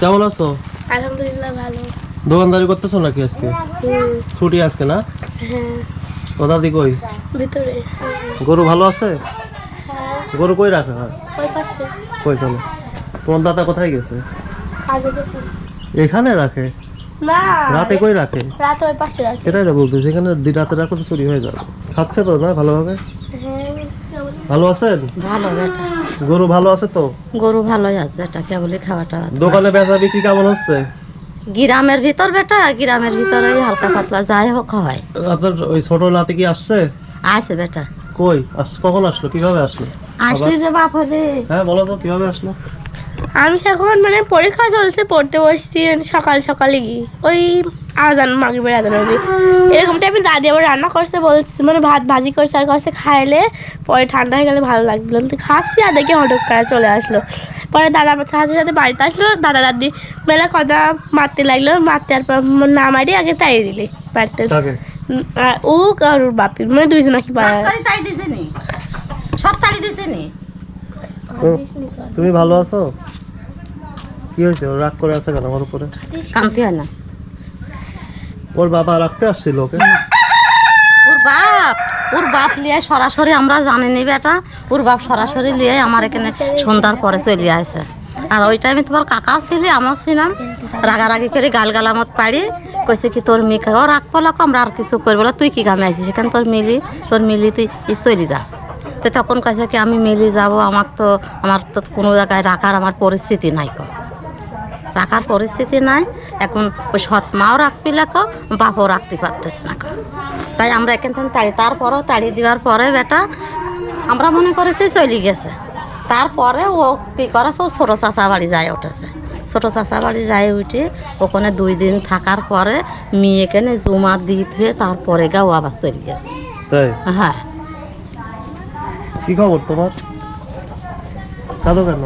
কেমন আছো? আলহামদুলিল্লাহ ভালো। দোকানদারি করতেছো নাকি আজকে? ছুটি আজকে না? হ্যাঁ। ও দাদি কই? ভিতরে। গরু ভালো আছে? হ্যাঁ। গরু কই রাখা? ওই কই চলো? তোমার দাদা কোথায় গেছে? এখানে রাখে? রাতে কই রাখে? রাতে ওই পাশে রাখি। এটাই তো বলতেছি এখানে রাতে রাখো তো চুরি হয়ে যাবে। খাচ্ছে তো না ভালোভাবে? ভালো আছেন? ভালো বেটা। গরু ভালো আছে তো? গরু ভালোই আছে বেটা কেবলই খাওয়াটা দোকানে বেচা বিক্রি কেমন হচ্ছে? গ্রামের ভিতর বেটা গ্রামের ভিতরে ওই হালকা পাতলা যাই হোক হয়। আপনার ওই ছোট নাতি কি আসছে? আছে বেটা। কই? আস কখন আসলো? কীভাবে আসলো? আসলি রে বাপ হলে। হ্যাঁ বলো তো কীভাবে আসলো? আমি এখন মানে পরীক্ষা চলছে পড়তে বসছি মানে সকাল সকালে গিয়ে। ওই আজান মাগরিবের আজান অবধি এরকম টাইমে দাদি আবার রান্না করছে বলছে মানে ভাত ভাজি করছে আর করছে খাইলে পরে ঠান্ডা হয়ে গেলে ভালো লাগল তো খাচ্ছি আর দেখে হঠাৎ করে চলে আসলো। পরে দাদা আমার সাথে সাথে বাড়িতে আসলো দাদা দাদি বেলা কথা মারতে লাগল মারতে আর পর না মারি আগে তাই দিলে বাড়িতে। ও আর ওর বাপির মানে দুইজন নাকি সব তাড়ি দিছে নি তুমি ভালো আছো? কি হয়েছে? রাগ করে আছে কেন আমার উপরে? কান্তি হয় না। ওর বাবা রাখতে আসছিল ওকে? ওর বাপ ওর বাপ লিয়ে সরাসরি আমরা জানি নি বেটা। ওর বাপ সরাসরি লিয়ে আমার এখানে সন্ধ্যার পরে চলে আসে আর ওই টাইমে তোমার কাকাও ছিলি আমার ছিলাম। রাগারাগি করে গাল গালামত পাড়ি, কইছে কি তোর মেয়েকেও রাখ পালাক, আমরা আর কিছু করব তুই কি কামে আছিস সেখানে তোর মিলি তোর মিলি, তুই চলি যা। তো তখন কইছে কি, আমি মিলি যাব আমার তো আমার তো কোনো জায়গায় রাখার আমার পরিস্থিতি নাই কো। রাখার পরিস্থিতি নাই। এখন ওই সৎ মাও রাখবি লেখো বাপও রাখতে পারতেছ না। তাই আমরা এখান থেকে তাড়ি তারপরেও তাড়ি দেওয়ার পরে বেটা আমরা মনে করেছি চলে গেছে। তারপরে ও কী করেছে ও ছোটো চাচা বাড়ি যায় উঠেছে। ছোটো চাচা বাড়ি যায় উঠে ওখানে দুই দিন থাকার পরে মেয়েকে জমা দিয়ে থুয়ে তারপরে গা ও আবার চলে গেছে। হ্যাঁ। কি খবর তোমার? কাঁদো কেন?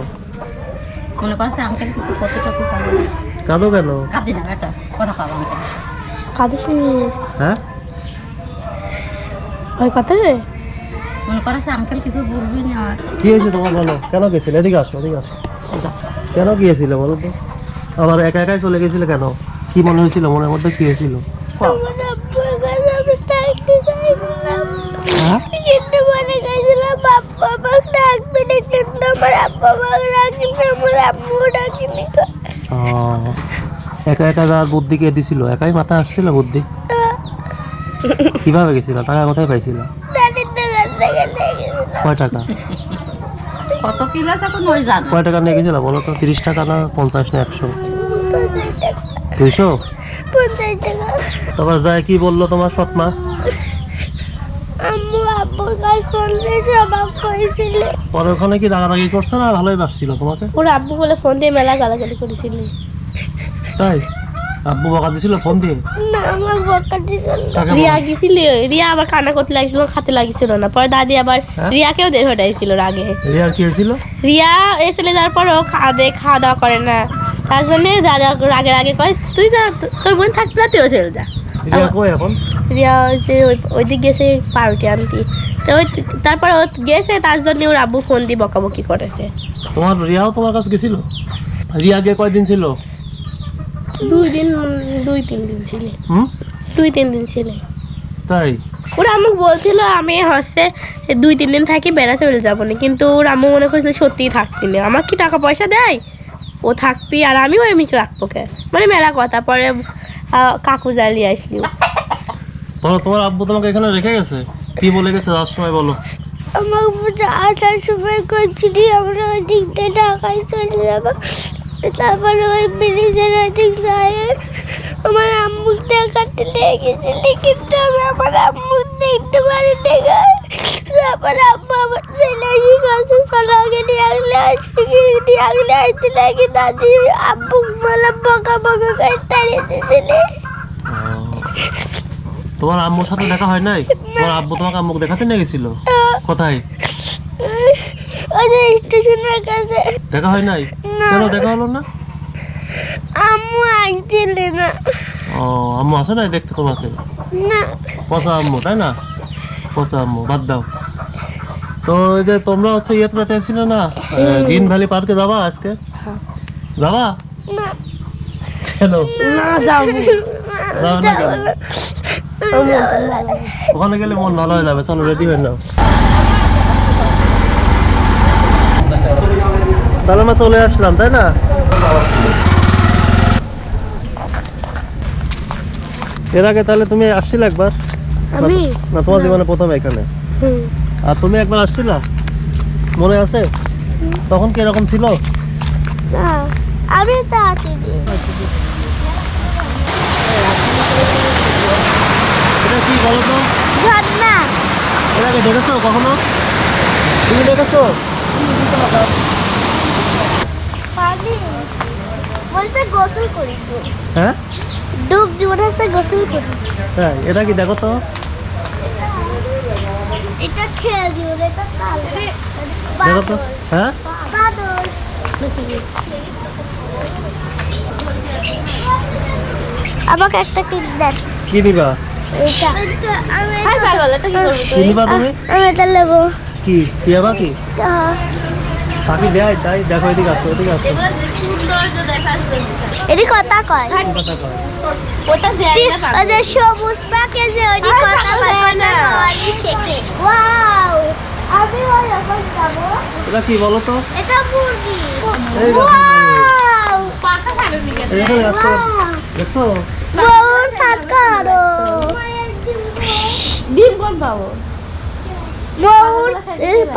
মনে করেছে আঙ্কেল কিছু করতে টতে পারবে না। কাঁদো কেন? কাঁদি না বেটা কথা পাবো। কাঁদিস হ্যাঁ? ওই কথা মনে করেছে আঙ্কেল কিছু বলবি না। কি হয়েছে তোমার বলো? কেন গেছিলে? এদিকে আসো এদিকে আসো। যা। কেন গিয়েছিলে বলো তো? আবার একা একাই চলে গেছিলে কেন? কি মনে হয়েছিল মনের মধ্যে? কি হয়েছিল? আমার আব্বা বাপ রাখিনি আমার আম্মু ডাকিনি তো ও, একা একা যাওয়ার বুদ্ধি কে দিছিল? একাই মাথা আসছিল বুদ্ধি? কীভাবে গেছিল? টাকা কোথায় পাইছিল? দাদির দোকান থেকে লেগেছিল কয় টাকা? কত কিলো এখন ওই জানো। কয় টাকা নিয়ে গেছিল? বলো তো তিরিশ টাকা না পঞ্চাশ না একশো? দুইশো? পঞ্চাশ টাকা। তারপর যায় কি বলল তোমার সৎ মা আম্মু আব্বুর কাজ করলে সবাব করেছিল। পরে ওখানে কি রাগারাগি করছে না ভালোই বাসছিল তোমাকে? ওর আব্বু বলে ফোন দিয়ে মেলা গালাগালি করেছিল। তাই? আব্বু বকা দিছিল ফোন দিয়ে? না আমার বকা দিছিল রিয়া গেছিল রিয়া আবার কান্না করতে লাগছিল খাতে লাগিছিল না। পরে দাদি আবার হ্যাঁ? রিয়াকেও দিয়ে হটাইছিল রাগে। রিয়ার কি হয়েছিল? রিয়া এসে যাওয়ার পরও খাওয়া দেয় খাওয়া দাওয়া করে না। তার জন্য দাদা রাগে রাগে কয় তুই যা তোর বোন থাকলে না তুইও চলে যা। রিয়া কই এখন? রিয়া হচ্ছে ওই ওইদিক গেছে পাউরুটি আনতে। তো তারপর ও গেছে তার জন্য ওর আব্বু ফোন দিয়ে বকাবকি করেছে। তোমার রিয়াও তোমার কাছে গেছিল? রিয়া গিয়ে কয়দিন ছিল? দুই দিন দুই তিন দিন ছিলে। দুই তিন দিন ছিলে। তাই? ওরা আমাকে বলছিল আমি হচ্ছে দুই তিন দিন থাকি বেড়া চলে যাব না। কিন্তু ওর আম্মু মনে করছিল সত্যিই থাকবি না। আমার কি টাকা পয়সা দেয়? ও থাকবি আর আমি ওই মিকে রাখব কে? মানে মেলা কথা। পরে কাকু জ্বালিয়ে আসলি। বলো তোমার আব্বু তোমাকে এখানে রেখে গেছে? কি বলে গেছে যাওয়ার সময় বলো। আমাকে আসার সময় করছিলি আমরা ওই দিক দিয়ে ঢাকায় চলে যাব। তারপরে ওই ব্রিজের ওই দিক আমার আম্মু দেখাতে লেগেছিল কিন্তু আমি আমার আম্মু দেখতে পারি দেখা তারপরে আব্বু আমার ছেলে নিয়ে আগলে আসি নিয়ে আগলে আসতে লাগে দাদি আব্বু বলে বকা বকা করে তাড়িয়ে দিয়েছিল। তোমার আম্মুর সাথে দেখা হয় নাই? তোমার আব্বু তোমাকে আম্মুকে দেখাতে নিয়ে গেছিল? কোথায়? ওই যে স্টেশনের কাছে। দেখা হয় নাই? কেন দেখা হলো না? আম্মু আসছিল না। ও আম্মু আসে নাই দেখতে তোমাকে? না। পচা আম্মু তাই না? পচা আম্মু বাদ দাও। তো এই যে তোমরা হচ্ছে ইয়েতে যেতে এসেছিলে না গ্রিন ভ্যালি পার্কে যাবা আজকে? যাবা? না। কেন? না যাব। যাবে না কেন? ওখানে গেলে মন ভালো হয়ে যাবে চলো রেডি হয়ে নাও। তাহলে আমরা চলে আসলাম তাই না? এর আগে তাহলে তুমি আসছিলে একবার? না তোমার জীবনে প্রথম এখানে। হুম। আর তুমি একবার আসছিলা? মনে আছে? তখন কি এরকম ছিল? না আমি তো আসিনি। এটা কি বলো তো? ঝর্ণা। এর আগে দেখেছ কখনো? তুমি দেখেছ? পানি গোসল করি হ্যাঁ? ডুব জীবন গোসল করি হ্যাঁ এটা কি দেখো তো? এটা খেয়ে এটা তাল দেখো তো হ্যাঁ? আমাকে একটা কিন দেন। কি নিবা? এটা। কি নিবা তুমি? আমি এটা নেব। কি? কি? আবার কি দেয় তাই দেখো এদিকে আসো এদিকে আসো। এটি কথা কয়। কথা কয়। ওই যে সবুজ পাখি যে ওইটি কথা শেখে। ওয়াও। আমি ওই যাব এটা কি বলো তো? এটা মুরগি। ওয়াও। এখানে আসতে দেখছ? বহুত সাতকারো ডিম কোন পাবো?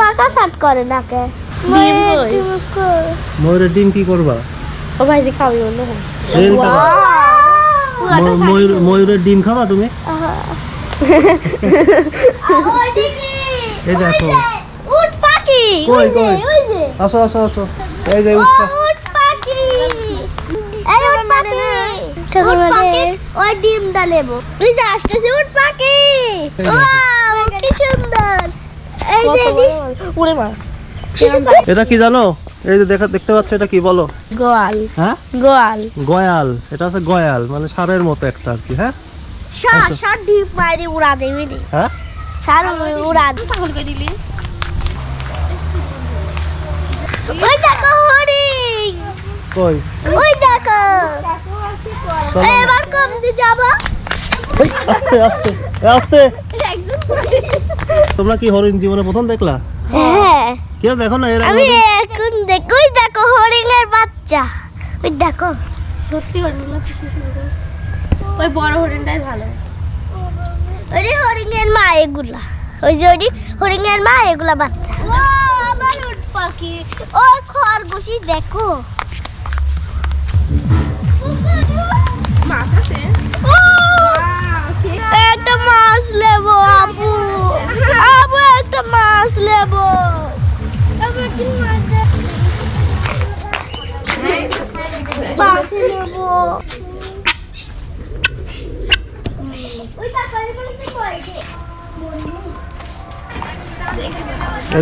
পাকা সাত করে নাকে। ডিম ময়ূরের ডিম কি করবা? ও ভাইজি যে খাবি অন্য ময়ূর ময়ূরের ডিম খাবা তুমি? এই দেখো। উট পাখি কই, ওই কই? আসো আসো আসো। এই যে উট পাখি এই উট পাখি। উট পাখি ওই ডিমটা নেব এই যে আসতেছে উট পাখি ওয়াও কি সুন্দর এই যে উড়ে মার এটা কি জানো? এই যে দেখা দেখতে পাচ্ছ এটা কি? বলো। গোয়াল। হ্যাঁ? গোয়াল। গয়াল। এটা হচ্ছে গয়াল মানে সারের মতো একটা আর কি হ্যাঁ? সার সার ডিম মারি উড়া দেবে হ্যাঁ? সার উড়া দিলি। ওই দেখো হরিণ। কই? ওই দেখো। এবার কম দিয়ে যাব। এই, আস্তে আস্তে আস্তে। তোমরা কি হরিণ জীবনে প্রথম দেখলা? হ্যাঁ। কেউ দেখো না এর আগে আমি হরিণ? এখন দেখো ওই দেখো হরিণের বাচ্চা ওই দেখো। সত্যি ওই বড় হরিণটাই ভালো। যে হরিণের মা এগুলা। ওই যে ওই হরিণের মা এগুলা বাচ্চা। আবার উট পাখি। ও খরগোশই দেখো। একটা মাছ নেব আপু। আপু একটা মাছ নেব নেব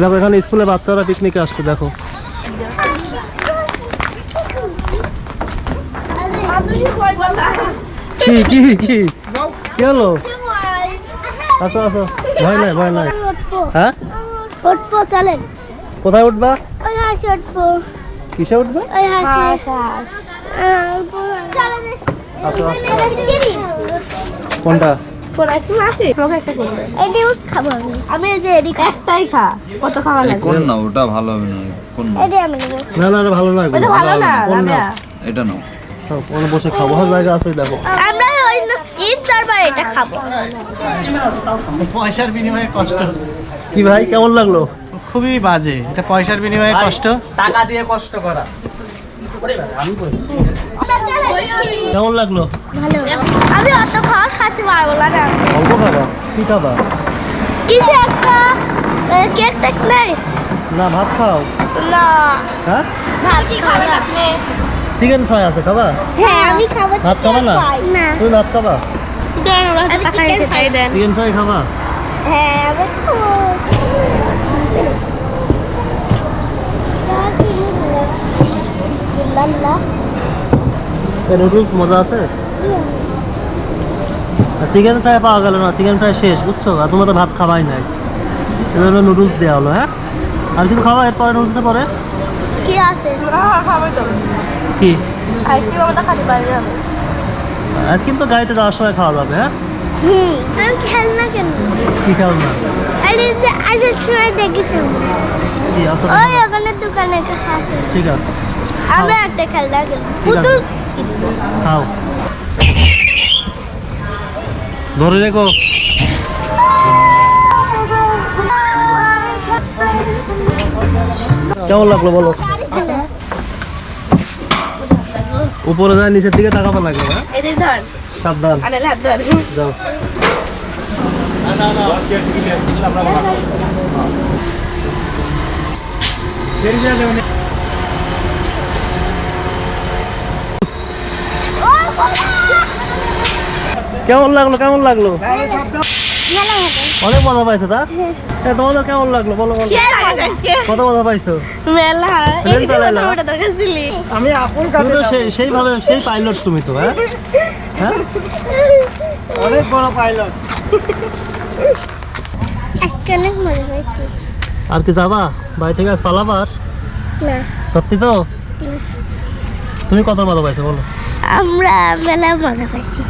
দেখো এখানে স্কুলে বাচ্চারা পিকনিকে আসছে দেখো। কি কি কি? কি হলো? আসো আসো। ভয় নাই ভয় নাই। হ্যাঁ? উঠবো চলেন কোথায় উঠবা? ওই হাসি উঠবো। কিসে উঠবা? ওই হাসি। কোনটা? কোন আইসক্রিম আছে আমাকে একটা করবে এটি উঠ খাব আমি আমি যে একটাই খা কত খাওয়া এই কোন না ওটা ভালো হবে না কোন না এটি আমি নেব না না ভালো লাগবে ভালো না কোন না? রাবেয়া এটা নাও। হ্যাঁ, বসে খাব? জায়গা আছে দেখো। আমরা ওই ন- চারবার এটা খাব। পয়সার বিনিময়ে কষ্ট। কি ভাই কেমন লাগল? খুবই বাজে এটা পয়সার বিনিময়ে কষ্ট। টাকা দিয়ে কষ্ট করা। কেমন লাগল? আমি অত খাওয়া খেতে পারব না অল্প খাবা? কি খাবা? কিছু একটা কেক টেক নেই। না ভাত খাও। না। হ্যাঁ? ভাত কি আপনি চিকেন ফ্রাই আছে খাবা? হ্যাঁ আমি খাব ভাত খাবে না? না। তুমি ভাত খাবা? চিকেন ফ্রাই খাবা? হ্যাঁ আমি খাব বিসমিল্লাহ এই নুডলস মজা আছে? চিকেন ফ্রাই পাওয়া গেল না চিকেন ফ্রাই শেষ বুঝছ? আর তোমরা তো ভাত খাবাই নাই। এজন্য নুডলস দেওয়া হলো হ্যাঁ? আর কিছু খাওয়া? এরপরে নুডলসে পরে? কি আছে? কি? আইসক্রিম আমরা পারবে হবে। আইসক্রিম তো গাড়িতে যাওয়ার সময় খাওয়া যাবে হ্যাঁ? হুম আমি খেলনা কেন? কি খেলনা? আরে আসার সময় দেখেছি কি আছে ওই ওখানে দোকানের কাছে আছে ঠিক আছে। আমরা একটা খেলনা। পুতুল? খাও। ধরে রেখো। কেমন লাগল বলো? উপরে যায় নিচের দিকে তাকাবো লাগবে হ্যাঁ? সাবধান। হাত ধর যাও কেমন লাগল কেমন লাগল? অনেক মজা পাইছো তা? এ, তোমাদের কেমন লাগল? বলো বলো। কত মজা পাইছো? চালাইলা? তুমি তো সেই- সেইভাবে সেই পাইলট তুমি তো হ্যাঁ? হ্যাঁ? অনেক বড় পাইলট আজকে অনেক মজা হয়েছে আর কি যাবা? বাড়ি থেকে আজ পালাবার? না। সত্যি তো? তুমি কত মজা পাইছো বলো? আমরা মেলা মজা পাইছি।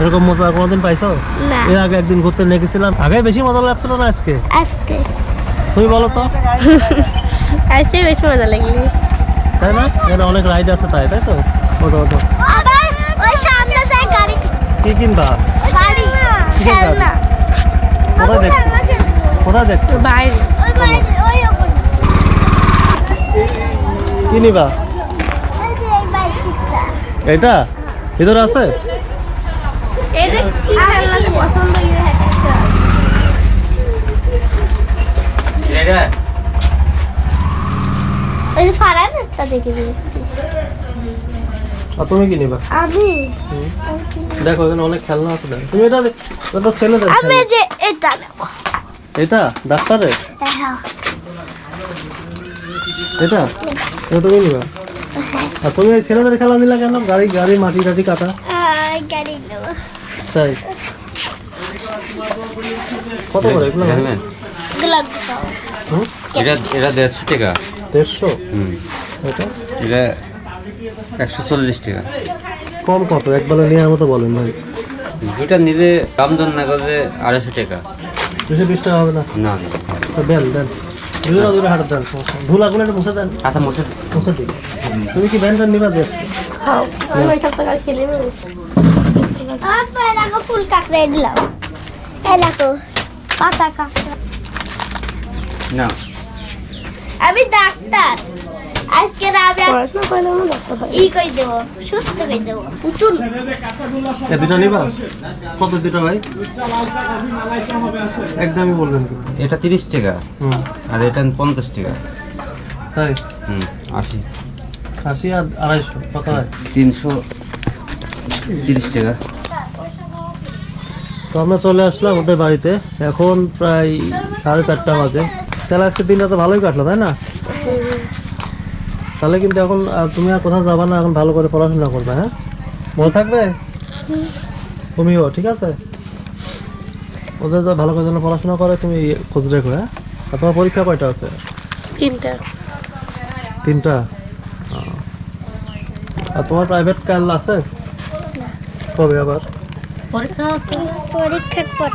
এরকম মজা কোনোদিন পাইছো? না। এর আগে একদিন ঘুরতে নিয়ে গেছিলাম আগে বেশি মজা লাগছিল না আজকে? আজকে। তুমি বলো তো। আজকে বেশি মজা লাগল তাই না? এখানে অনেক রাইড আছে তাই তাই তো? ওটো ওটো আবার ওই সামনে যায় গাড়ি। কি কিনবা? গাড়ি খেলনা। কোথায় দেখছ? কোথায় দেখছ? বাইরে ওই বাইরে ওই কি নিবা এই যে এই বাইকটা এটা ভিতরে আছে এই যে কি খেলনা পছন্দ ইয়ে একটা ওই ফারান একটা দেখে ভিতরে তুমি কি নিবা? আমি? দেখো এখানে অনেক খেলনা আছে তুমি এটা দে- এটা ছেলেদের আমি যে এটা নেব। এটা? ডাক্তারের? হ্যাঁ। এটা? এটা তুমি নিবা। আর তুমি এই ছেলেদের খেলা নিলা কেন? গাড়ি গাড়ি মাটি টাটি কাটা। তাই। কত করে এগুলো? এটা এটা দেড়শো টাকা। দেড়শো? হুম। এটা? এটা একশো চল্লিশ টাকা। কম কত? একবারে নেওয়ার মতো বলেন ভাই। দুইটা নিলে দাম দর না করে আড়াইশো টাকা। দুশো বিশ টাকা হবে না? না না। দেন দেন। দুজনে দুজনে হাটের দেন ধুল আগুন একটু মুছে দেন। আচ্ছা মুছে দিচ্ছি। মুছে দিন তুমি কি ব্যান্ড নিবা দেখ খাও আমি টাকা খেলে নেব আপা দেখো ফুল কাকড়া দিলাম। এই দেখো পাতা কাকড়া। না। আমি ডাক্তার আজকে রাবে ই কই দেব সুস্থ কই দেব। পুতুল। এ দুটা নিবা? কত দুটা ভাই? একদমই বলবেন এটা তিরিশ টাকা হুম। আর এটা টাকা। তাই? হুম আর আড়াইশো কত হয়? তিনশো তিরিশ টাকা। তো আমরা চলে আসলাম ওদের বাড়িতে। এখন প্রায় সাড়ে চারটা বাজে। তাহলে আজকে দিনটা তো ভালোই কাটলো তাই না? তাহলে কিন্তু এখন তুমি আর কোথাও যাবা না এখন ভালো করে পড়াশোনা করবে হ্যাঁ? মনে থাকবে? তুমিও ঠিক আছে? ওদের তো ভালো করে যেন পড়াশোনা করে তুমি খোঁজ রেখো হ্যাঁ? আর তোমার পরীক্ষা কয়টা আছে? তিনটা। তিনটা? আর তোমার প্রাইভেট কাল আছে? কবে আবার? পরীক্ষা আছে। পরীক্ষার পর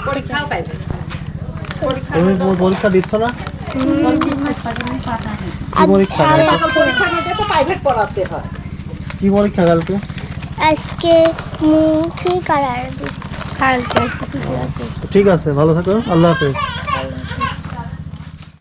তুমি তোমার পরীক্ষা দিচ্ছ না? কি পরীক্ষা কি পরীক্ষা কালকে আজকে মুখে কারার কালকে ঠিক আছে ভালো থাকো আল্লাহ হাফেজ।